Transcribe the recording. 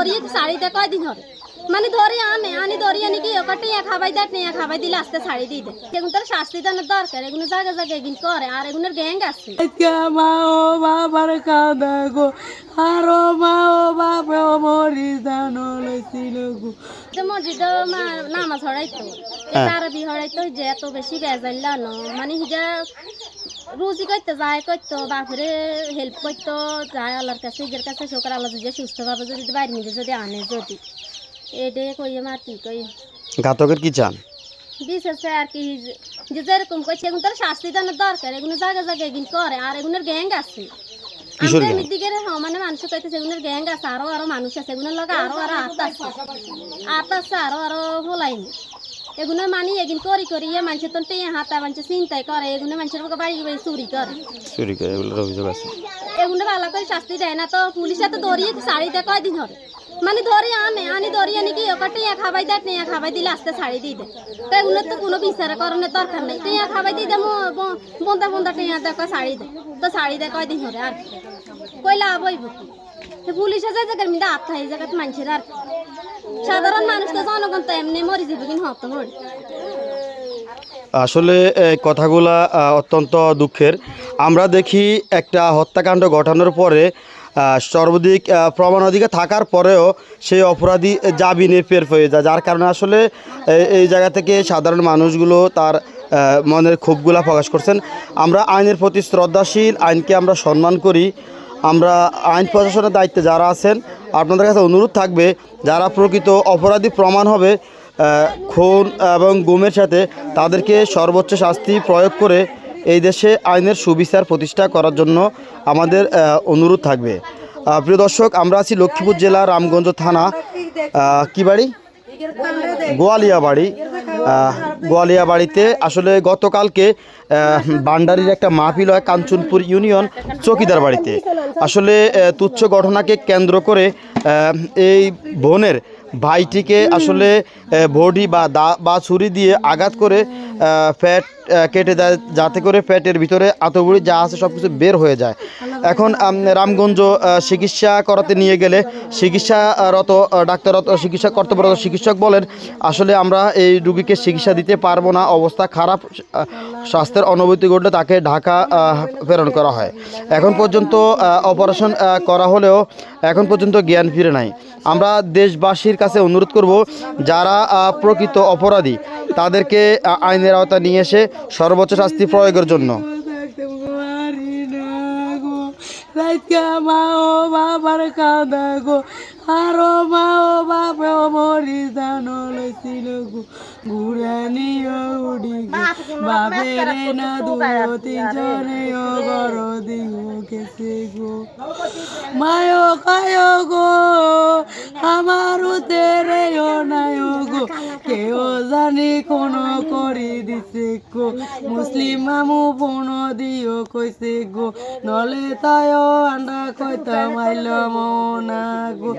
ধরিয়ে শাড়িতে কয়দিন হবে মানে ধরে আনে আনি ধরি আনি কি ওকে টিয়া খাবাই দেয় টিয়া খাবাই দিলে আস্তে শাড়ি দিয়ে দেয় এগুলো তার শাস্তি দেওয়ার দরকার এগুলো জায়গা জায়গায় এগুলো করে আর এগুলোর গ্যাং আছে মা ও বাবার কাঁদা গো আরও মা ও বাবা ও মরি জানো লইছিল গো যে মসজিদে মা- নামাজ হড়াইতো তার বি হড়াইতো যে এত বেশি বেজাইল ন মানে হিজা রুজি করতে যায় করতো বাপরে হেল্প করতো যায় আল্লাহর কাছে নিজের কাছে সকাল আল্লাহ যদি সুস্থভাবে যদি বাইরে নিজে যদি আনে যদি। এটাই কই আমার কি কই ঘাতকের কি চান? বিশেষ আর কি যে যেরকম করছে এগুলো তার শাস্তি দেওয়ার দরকার এগুলো জায়গা জায়গায় এগুলো করে আর এগুলোর গ্যাং আছে। আমাদের মানে মানুষ কইতেছে এগুলোর গ্যাং আছে আরও আরও মানুষ আছে এগুলোর লগে আরও আরও আত আছে। আত আছে আরও আরও হলাইনি এগুলো মানি এগুন করি করি ইয়ে মানুষ তো টেয়ে হাতা মানুষ চিন্তাই করে এগুলো মানুষের লোকে বাড়ি বাড়ি চুরি করে। চুরি করে এগুলোর অভিযোগ আছে। এগুলো ভালো করে শাস্তি দেয় না তো পুলিশে তো দৌড়িয়ে শাড়িতে কয়দিন হবে মানে ধরে আনে আনি ধরি আনি কি ওকে টিয়া খাবাই দেয় টিয়া খাবাই দিলে আস্তে শাড়ি দিয়ে দেয় তো এগুলোর তো কোনো বিচার করানোর দরকার নেই। টিয়া খাবাই দিয়ে দেয় বন্ধা বন্ধা টিয়া দেখো শাড়ি দেয় তো শাড়ি দেয় কয়দিন হবে আর কি। কই লাভ হইব কি? পুলিশে যে জায়গার মধ্যে আত্মা এই জায়গাতে মানুষের আর সাধারণ মানুষ তো জনগণ তো এমনি মরি যাবে কিন্তু হত মরি। আসলে কথাগুলা অত্যন্ত দুঃখের। আমরা দেখি একটা হত্যাকাণ্ড ঘটানোর পরে সর্বাধিক প্রমাণ প্রমাণাধিকার থাকার পরেও সেই অপরাধী জামিনে ফের হয়ে যায়। যার কারণে আসলে এই- জায়গা থেকে সাধারণ মানুষগুলো তার মনের ক্ষোভগুলা প্রকাশ করছেন। আমরা আইনের প্রতি শ্রদ্ধাশীল, আইনকে আমরা সম্মান করি। আমরা আইন প্রশাসনের দায়িত্বে যারা আছেন, আপনাদের কাছে অনুরোধ থাকবে, যারা প্রকৃত অপরাধী প্রমাণ হবে খুন এবং গুমের সাথে তাদেরকে সর্বোচ্চ শাস্তি প্রয়োগ করে এই দেশে আইনের সুবিচার প্রতিষ্ঠা করার জন্য আমাদের অনুরোধ থাকবে। প্রিয় দর্শক, আমরা আছি লক্ষ্মীপুর জেলা রামগঞ্জ থানা কি বাড়ি? গোয়ালিয়া বাড়ি গোয়ালিয়া বাড়িতে আসলে গতকালকে বান্ডারির একটা মাহফিল হয় কাঞ্চনপুর ইউনিয়ন চকিদার বাড়িতে। আসলে তুচ্ছ ঘটনাকে কেন্দ্র করে এই বোনের ভাইটিকে আসলে বডি বা দা বা ছুরি দিয়ে আঘাত করে ফ্যাট কেটে দেয় যাতে করে ফ্যাটের ভিতরে আতগুড়ি যা আছে সব কিছু বের হয়ে যায়। এখন রামগঞ্জ চিকিৎসা করাতে নিয়ে গেলে চিকিৎসারত আহ, ডাক্তারত চিকিৎসা কর্তব্যরত চিকিৎসক বলেন আসলে আমরা এই রুগীকে চিকিৎসা দিতে পারব না অবস্থা খারাপ স্বাস্থ্যের অনুভূতি ঘটলে তাকে ঢাকা প্রেরণ করা হয়। এখন পর্যন্ত অপারেশন করা হলেও এখন পর্যন্ত জ্ঞান ফিরে নাই আমরা দেশবাসীর কাছে অনুরোধ করব যারা প্রকৃত অপরাধী তাদেরকে আইনের আওতা নিয়ে এসে সর্বোচ্চ শাস্তি প্রয়োগের জন্য গো আরও মা ও বাবা ও মরি জানো লইছিল গো ঘুরে নিও উড়ি গো বাপেরে না দুটো তিনজনে ও বড় দিও গেছে গো মায়ো কায়ো গো, আমার উতেরে ও নায়ো গো। কেউ জানি কোন করি দিছে গো মুসলিম মামু বোন দিও কইছে গো। নলে তায়ও আন্ডা কইতা আইল মনা গো।